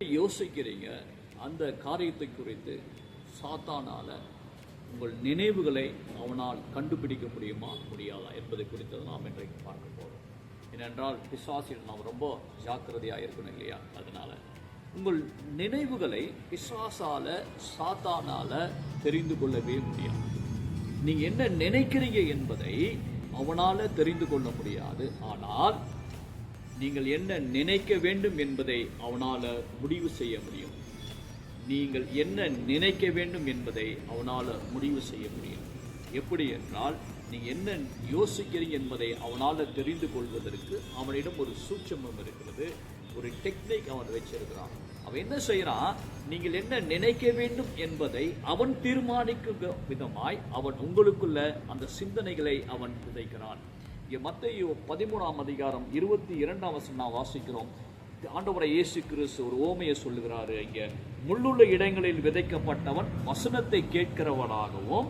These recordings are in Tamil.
யோசிக்கிறீங்க அந்த காரியத்தை குறித்து சாத்தானால உங்கள் நினைவுகளை அவனால் கண்டுபிடிக்க முடியுமா முடியாதா என்பதை குறித்து நாம் இன்றைக்கு பார்க்க போகிறோம் ஏனென்றால் பிசாசில் நாம் ரொம்ப ஜாக்கிரதையாக இருக்கணும் இல்லையா? அதனால உங்கள் நினைவுகளை பிசாசால சாத்தானால தெரிந்து கொள்ளவே முடியாது. நீங்க என்ன நினைக்கிறீங்க என்பதை அவனால தெரிந்து கொள்ள முடியாது. ஆனால் நீங்கள் என்ன நினைக்க வேண்டும் என்பதை அவனால் முடிவு செய்ய முடியும். நீங்கள் என்ன நினைக்க வேண்டும் என்பதை அவனால் முடிவு செய்ய முடியும். எப்படி என்றால் நீங்க என்ன யோசிக்கிறீங்க என்பதை அவனால் தெரிந்து கொள்வதற்கு அவனிடம் ஒரு சூட்சமம் இருக்கிறது ஒரு டெக்னிக் அவன் வச்சிருக்கிறான். அவன் என்ன செய்கிறான் நீங்கள் என்ன நினைக்க வேண்டும் என்பதை அவன் தீர்மானிக்கும் விதமாய் அவன் உங்களுக்குள்ள அந்த சிந்தனைகளை அவன் விதைக்கிறான் மத்தையோ பதிமூணாம் அதிகாரம் இருபத்தி இரண்டாம் வசனம் நான் வாசிக்கிறோம். ஆண்டவரை இயேசு கிறிஸ்து ஒரு ஓமையை சொல்லுகிறாரு. இங்கே முள்ளுள்ள இடங்களில் விதைக்கப்பட்டவன் வசனத்தை கேட்கிறவனாகவும்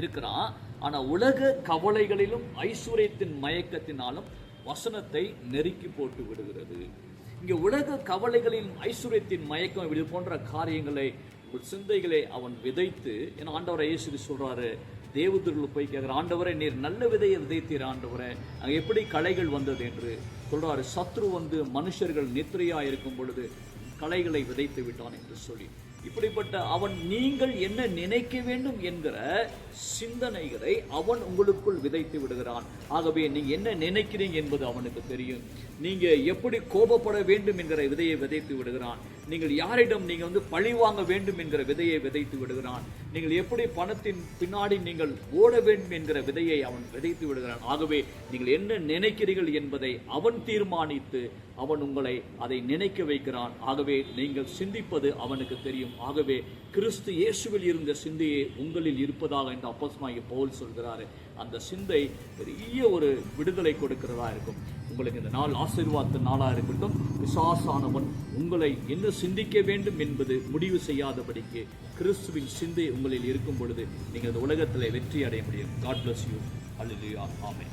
இருக்கிறான். ஆனா உலக கவலைகளிலும் ஐஸ்வர்யத்தின் மயக்கத்தினாலும் வசனத்தை நெருக்கி போட்டு விடுகிறது. இங்க உலக கவலைகளின் ஐஸ்வர்யத்தின் மயக்கம் இது போன்ற காரியங்களை உங்கள் சிந்தைகளை அவன் விதைத்து ஏன்னா ஆண்டவரை இயேசு சொல்றாரு தேவதூரில் போய் கேட்குற ஆண்டவரை நீர் நல்ல விதையை விதைத்தீர் ஆண்டவரை. அங்கே எப்படி களைகள் வந்தது? என்று சொல்றாரு. சத்ரு வந்து மனுஷர்கள் நித்திரையாக இருக்கும் பொழுது களைகளை விதைத்து விட்டான் என்று சொல்லி. இப்படிப்பட்ட அவன் நீங்கள் என்ன நினைக்க வேண்டும் என்கிற சிந்தனைகளை அவன் உங்களுக்குள் விதைத்து விடுகிறான். ஆகவே நீங்கள் என்ன நினைக்கிறீங்க என்பது அவனுக்கு தெரியும். நீங்கள் எப்படி கோபப்பட வேண்டும் என்கிற விதையை விதைத்து விடுகிறான். நீங்கள் யாரிடம் நீங்கள் வந்து பழி வாங்க வேண்டும் என்கிற விதையை விதைத்து விடுகிறான். நீங்கள் எப்படி பணத்தின் பின்னாடி நீங்கள் ஓட வேண்டும் என்கிற விதையை அவன் விதைத்து விடுகிறான். ஆகவே நீங்கள் என்ன நினைக்கிறீர்கள் என்பதை அவன் தீர்மானித்து அவன் உங்களை அதை நினைக்க வைக்கிறான். ஆகவே நீங்கள் சிந்திப்பது அவனுக்கு தெரியும். ஆகவே கிறிஸ்து இயேசுவில் இருந்த சிந்தையே உங்களில் இருப்பதாக என்று அப்போஸ்மாகி பவுல் சொல்கிறாரு. அந்த சிந்தை பெரிய ஒரு விடுதலை கொடுக்கிறதா இருக்கும். உங்களுக்கு இந்த நாள் ஆசீர்வாத நாளாக இருக்கட்டும். விசாசானவன் உங்களை என்ன சிந்திக்க வேண்டும் என்பது முடிவு செய்யாதபடிக்கு கிறிஸ்துவின் சிந்தை உங்களில் இருக்கும் பொழுது நீங்கள் இந்த உலகத்தில் வெற்றி அடைய முடியும். காட் பிளஸ் யூ அல்லா ஆமே